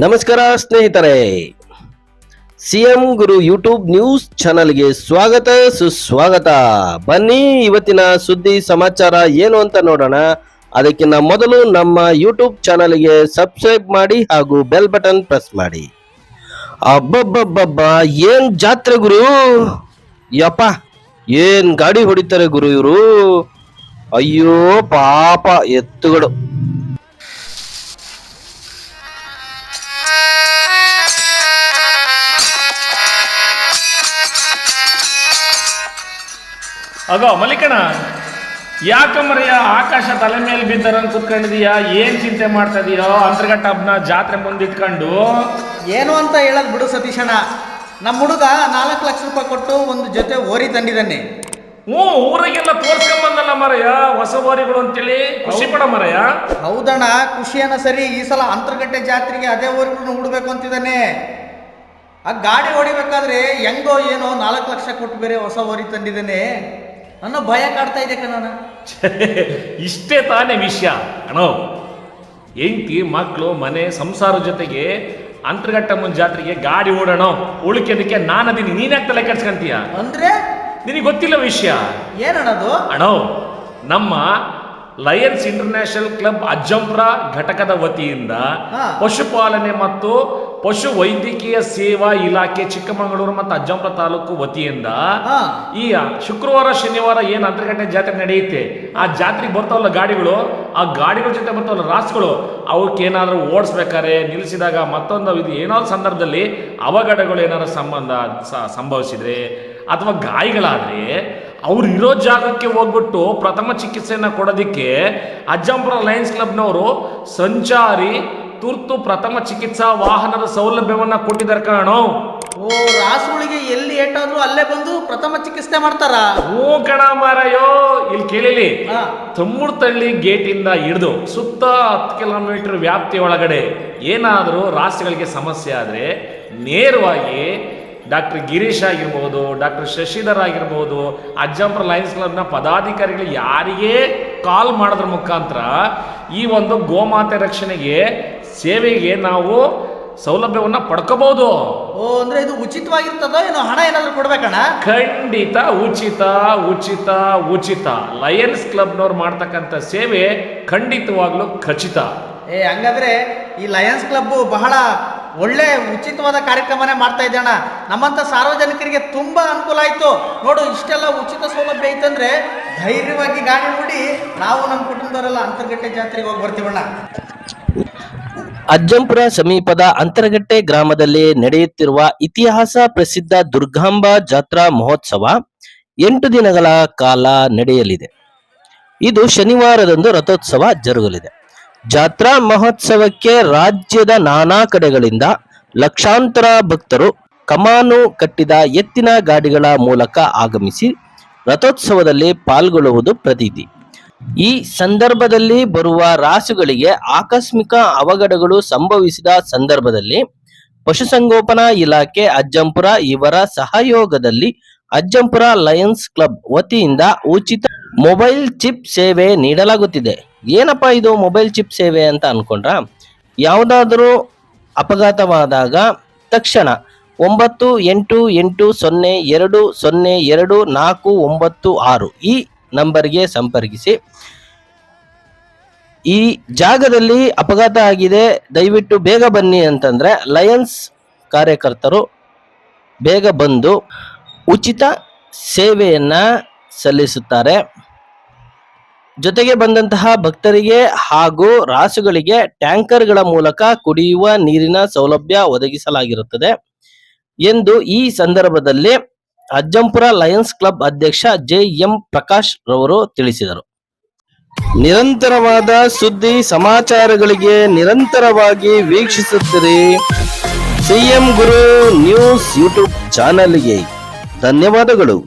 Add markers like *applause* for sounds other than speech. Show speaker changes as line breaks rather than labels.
ನಮಸ್ಕಾರ ಸ್ನೇಹಿತರೆ. ಸಿಎಂ ಗುರು YouTube news ಚಾನಲ್ಗೆ ಸ್ವಾಗತ, ಸುಸ್ವಾಗತ. ಬನ್ನಿ ಇವತ್ತಿನ ಸುದ್ದಿ ಸಮಾಚಾರ ಏನು ಅಂತ ನೋಡೋಣ. ಅದಕ್ಕಿಂತ ಮೊದಲು ನಮ್ಮ ಯೂಟ್ಯೂಬ್ ಚಾನಲ್ಗೆ ಸಬ್ಸ್ಕ್ರೈಬ್ ಮಾಡಿ ಹಾಗೂ ಬೆಲ್ ಬಟನ್ ಪ್ರೆಸ್ ಮಾಡಿ. ಅಬ್ಬಬ್ಬಬ್ಬಬ್ಬ, ಏನ್ ಜಾತ್ರೆ ಗುರು? ಯಪ್ಪ, ಏನ್ ಗಾಡಿ ಹೊಡಿತಾರೆ ಗುರು ಇವರು? ಅಯ್ಯೋ, ಪಾಪ, ಎತ್ತುಗಳು.
ಅಗೋ ಮಲ್ಲಿಕಣ್ಣ ಯಾಕಮ್ಮರಯ್ಯ ಆಕಾಶ ತಲೆ ಮೇಲೆ ಬಿದ್ದಾರನ್ ಕುತ್ಕೊಂಡಿದೀಯಾ? ಏನ್ ಚಿಂತೆ ಮಾಡ್ತಾ ಇದೀಯೋ? ಅಂತರ್ಗಟ್ಟ ಹಬ್ಬನ ಜಾತ್ರೆ ಮುಂದಿಟ್ಕೊಂಡು.
ಏನು ಅಂತ ಹೇಳೋದು ಬಿಡು ಸತೀಶಣ ನಮ್ಮ ಹುಡುಗ ನಾಲ್ಕು ಲಕ್ಷ ರೂಪಾಯಿ ಕೊಟ್ಟು ಒಂದು ಜೊತೆ ಓರಿ ತಂದಿದ್ದಾನೆ.
ಹ್ಞೂ ಊರಿಗೆಲ್ಲ ತೋರ್ಸ್ಕೊಂಬಂದಲ್ಲ ಮರಯ್ಯ ಹೊಸ ಓರಿಗಳು ಅಂತೇಳಿ? ಖುಷಿ ಪಡ ಮರಯ್ಯ
ಹೌದಣ್ಣ ಖುಷಿಯನ್ನ ಸರಿ ಈ ಸಲ ಅಂತರ್ಗಟ್ಟೆ ಜಾತ್ರೆಗೆ ಅದೇ ಓರಿಗಳನ್ನ ಹುಡ್ಬೇಕು ಅಂತಿದ್ದಾನೆ. ಆ ಗಾಡಿ ಹೊಡಿಬೇಕಾದ್ರೆ ಹೆಂಗೋ ಏನೋ ನಾಲ್ಕು ಲಕ್ಷ ಕೊಟ್ಟು ಬೇರೆ ಹೊಸ ಓರಿ ತಂದಿದ್ದಾನೆ. ನನ್ನ ಭಯ ಕಾಡ್ತಾ ಇದೆ ಕಣ *laughs*
ಇಷ್ಟೇ ತಾನೇ ವಿಷಯ ಅಣೋ ಹೆಂಡತಿ ಮಕ್ಕಳು ಮನೆ ಸಂಸಾರ ಜೊತೆಗೆ ಅಂತರ್ಗಟ್ಟಮ್ಮನ ಜಾತ್ರೆಗೆ ಗಾಡಿ ಓಡೋಣ ಉಳಿಕೆದಕ್ಕೆ ನಾನದೀನಿ ನೀನ್ಯಾಕೆ ತಲೆ ಕೆಡ್ಸ್ಕೊಂತೀಯ?
ಅಂದ್ರೆ?
ನಿನಗೆ ಗೊತ್ತಿಲ್ಲ ವಿಷಯ?
ಏನಣ್ಣದು?
ಅಣೋ ನಮ್ಮ ಲಯನ್ಸ್ ಇಂಟರ್ನ್ಯಾಷನಲ್ ಕ್ಲಬ್ ಅಜ್ಜಂಪುರ ಘಟಕದ ವತಿಯಿಂದ ಪಶುಪಾಲನೆ ಮತ್ತು ಪಶು ವೈದ್ಯಕೀಯ ಸೇವಾ ಇಲಾಖೆ ಚಿಕ್ಕಮಗಳೂರು ಮತ್ತು ಅಜ್ಜಂಪುರ ತಾಲೂಕು ವತಿಯಿಂದ ಈ ಶುಕ್ರವಾರ ಶನಿವಾರ ಏನು ಅಂತರ್ಗಟ್ಟೆ ಜಾತ್ರೆ ನಡೆಯುತ್ತೆ ಆ ಜಾತ್ರೆಗೆ ಬರ್ತಾವಲ್ಲ ಗಾಡಿಗಳು ಆ ಗಾಡಿಗಳ ಜೊತೆ ಬರ್ತಾವಲ್ಲ ರಾಸುಗಳು ಅವಕ್ಕೆ ಏನಾದರೂ ಓಡಿಸ್ಬೇಕಾದ್ರೆ ನಿಲ್ಲಿಸಿದಾಗ ಮತ್ತೊಂದು ಇದು ಏನಾದ್ರು ಸಂದರ್ಭದಲ್ಲಿ ಅವಘಡಗಳು ಏನಾದ್ರು ಸಂಬಂಧ ಸಂಭವಿಸಿದ್ರೆ ಅಥವಾ ಗಾಯಗಳಾದ್ರೆ ಅವ್ರು ಇರೋ ಜಾಗಕ್ಕೆ ಹೋಗ್ಬಿಟ್ಟು ಪ್ರಥಮ ಚಿಕಿತ್ಸೆಯನ್ನು ಕೊಡೋದಕ್ಕೆ ಅಜ್ಜಂಪುರ ಲಯನ್ಸ್ ಕ್ಲಬ್ನವರು ಸಂಚಾರಿ ತುರ್ತು ಪ್ರಥಮ ಚಿಕಿತ್ಸಾ ವಾಹನದ ಸೌಲಭ್ಯವನ್ನು ಕೊಟ್ಟಿದ್ದಾರೆ ಕಾಣೋ.
ಓ ರಾಸುಗಳಿಗೆ ಎಲ್ಲಿ ಏಟಾದ್ರೂ ಅಲ್ಲೇ ಬಂದು ಪ್ರಥಮ ಚಿಕಿತ್ಸೆ ಮಾಡ್ತಾರ?
ಹ್ಞೂ ಕಣ ಮಾರಯ್ಯೋ ಇಲ್ಲಿ ಕೇಳಿಲಿ.
ತಳ್ಳಿ
ತಮ್ಮುಡ್ತಳ್ಳಿ ಗೇಟಿಂದ ಹಿಡಿದು ಸುತ್ತ ಹತ್ತು ಕಿಲೋಮೀಟರ್ ವ್ಯಾಪ್ತಿ ಒಳಗಡೆ ಏನಾದರೂ ರಾಷ್ಟ್ರಗಳಿಗೆ ಸಮಸ್ಯೆ ಆದರೆ ನೇರವಾಗಿ ಡಾಕ್ಟರ್ ಗಿರೀಶ್ ಆಗಿರ್ಬೋದು ಡಾಕ್ಟರ್ ಶಶಿಧರ್ ಆಗಿರ್ಬೋದು ಅಜ್ಜಂಪುರ ಲಯನ್ಸ್ ಕ್ಲಬ್ನ ಪದಾಧಿಕಾರಿಗಳು ಯಾರಿಗೆ ಕಾಲ್ ಮಾಡಿದ್ರ ಮುಖಾಂತರ ಈ ಒಂದು ಗೋಮಾತೆ ರಕ್ಷಣೆಗೆ ಸೇವೆಗೆ ನಾವು ಸೌಲಭ್ಯವನ್ನು ಪಡ್ಕೋಬಹುದು.
ಓ ಅಂದ್ರೆ ಇದು ಉಚಿತವಾಗಿರ್ತದೋ ಏನೋ ಹಣ ಏನಾದರೂ ಕೊಡ್ಬೇಕಣ್ಣ?
ಖಂಡಿತ ಉಚಿತ ಉಚಿತ ಉಚಿತ. ಲಯನ್ಸ್ ಕ್ಲಬ್ನವ್ರು ಮಾಡ್ತಕ್ಕಂಥ ಸೇವೆ ಖಂಡಿತವಾಗ್ಲೂ ಖಚಿತ.
ಏ ಹಂಗಾದ್ರೆ ಈ ಲಯನ್ಸ್ ಕ್ಲಬ್ ಬಹಳ ಒಳ್ಳೆ ಉಚಿತವಾದ ಕಾರ್ಯಕ್ರಮನೇ ಮಾಡ್ತಾ ಇದ್ದಣ್ಣ ನಮ್ಮಂಥ ಸಾರ್ವಜನಿಕರಿಗೆ ತುಂಬಾ ಅನುಕೂಲ ಆಯ್ತು. ನೋಡು, ಇಷ್ಟೆಲ್ಲ ಉಚಿತ ಸೌಲಭ್ಯ ಐತಂದ್ರೆ ಧೈರ್ಯವಾಗಿ ಗಾಡಿ ನೋಡಿ ನಾವು ನಮ್ಮ ಕುಟುಂಬದವರೆಲ್ಲ ಅಂತರ್ಗಟ್ಟೆ ಜಾತ್ರೆಗೆ ಹೋಗಿ ಬರ್ತೀವಣ್ಣ
ಅಜ್ಜಂಪುರ ಸಮೀಪದ ಅಂತರಗಟ್ಟೆ ಗ್ರಾಮದಲ್ಲಿ ನಡೆಯುತ್ತಿರುವ ಇತಿಹಾಸ ಪ್ರಸಿದ್ಧ ದುರ್ಗಾಂಬಾ ಜಾತ್ರಾ ಮಹೋತ್ಸವ ಎಂಟು ದಿನಗಳ ಕಾಲ ನಡೆಯಲಿದೆ. ಇದು ಶನಿವಾರದಂದು ರಥೋತ್ಸವ ಜರುಗಲಿದೆ. ಜಾತ್ರಾ ಮಹೋತ್ಸವಕ್ಕೆ ರಾಜ್ಯದ ನಾನಾ ಕಡೆಗಳಿಂದ ಲಕ್ಷಾಂತರ ಭಕ್ತರು ಕಮಾನು ಕಟ್ಟಿದ ಎತ್ತಿನ ಗಾಡಿಗಳ ಮೂಲಕ ಆಗಮಿಸಿ ರಥೋತ್ಸವದಲ್ಲಿ ಪಾಲ್ಗೊಳ್ಳುವುದು ಪ್ರತೀತಿ. ಈ ಸಂದರ್ಭದಲ್ಲಿ ಬರುವ ರಾಸುಗಳಿಗೆ ಆಕಸ್ಮಿಕ ಅವಘಡಗಳು ಸಂಭವಿಸಿದ ಸಂದರ್ಭದಲ್ಲಿ ಪಶುಸಂಗೋಪನಾ ಇಲಾಖೆ ಅಜ್ಜಂಪುರ ಇವರ ಸಹಯೋಗದಲ್ಲಿ ಅಜ್ಜಂಪುರ ಲಯನ್ಸ್ ಕ್ಲಬ್ ವತಿಯಿಂದ ಉಚಿತ ಮೊಬೈಲ್ ಚಿಪ್ ಸೇವೆ ನೀಡಲಾಗುತ್ತಿದೆ. ಏನಪ್ಪ ಇದು ಮೊಬೈಲ್ ಚಿಪ್ ಸೇವೆ ಅಂತ ಅನ್ಕೊಂಡ್ರ? ಯಾವುದಾದರೂ ಅಪಘಾತವಾದಾಗ ತಕ್ಷಣ ಒಂಬತ್ತು ಎಂಟು ಎಂಟು ಸೊನ್ನೆ ಎರಡು ಸೊನ್ನೆ ಎರಡು ನಾಲ್ಕು ಒಂಬತ್ತು ಆರು ಈ ನಂಬರ್ಗೆ ಸಂಪರ್ಕಿಸಿ. ಈ ಜಾಗದಲ್ಲಿ ಅಪಘಾತ ಆಗಿದೆ, ದಯವಿಟ್ಟು ಬೇಗ ಬನ್ನಿ ಅಂತಂದ್ರೆ ಲಯನ್ಸ್ ಕಾರ್ಯಕರ್ತರು ಬೇಗ ಬಂದು ಉಚಿತ ಸೇವೆಯನ್ನ ಸಲ್ಲಿಸುತ್ತಾರೆ. ಜೊತೆಗೆ ಬಂದಂತಹ ಭಕ್ತರಿಗೆ ಹಾಗೂ ರಾಸುಗಳಿಗೆ ಟ್ಯಾಂಕರ್ಗಳ ಮೂಲಕ ಕುಡಿಯುವ ನೀರಿನ ಸೌಲಭ್ಯ ಒದಗಿಸಲಾಗಿರುತ್ತದೆ ಎಂದು ಈ ಸಂದರ್ಭದಲ್ಲಿ ಅಜ್ಜಂಪುರ ಲಯನ್ಸ್ ಕ್ಲಬ್ ಅಧ್ಯಕ್ಷ ಜೆ ಎಂ ಪ್ರಕಾಶ್ ರವರು ತಿಳಿಸಿದರು. ನಿರಂತರವಾದ ಸುದ್ದಿ ಸಮಾಚಾರಗಳಿಗೆ ನಿರಂತರವಾಗಿ ವೀಕ್ಷಿಸುತ್ತಿರಿ ಸಿಎಂ ಗುರು ನ್ಯೂಸ್ ಯೂಟ್ಯೂಬ್ ಚಾನೆಲ್ಗೆ ಧನ್ಯವಾದಗಳು.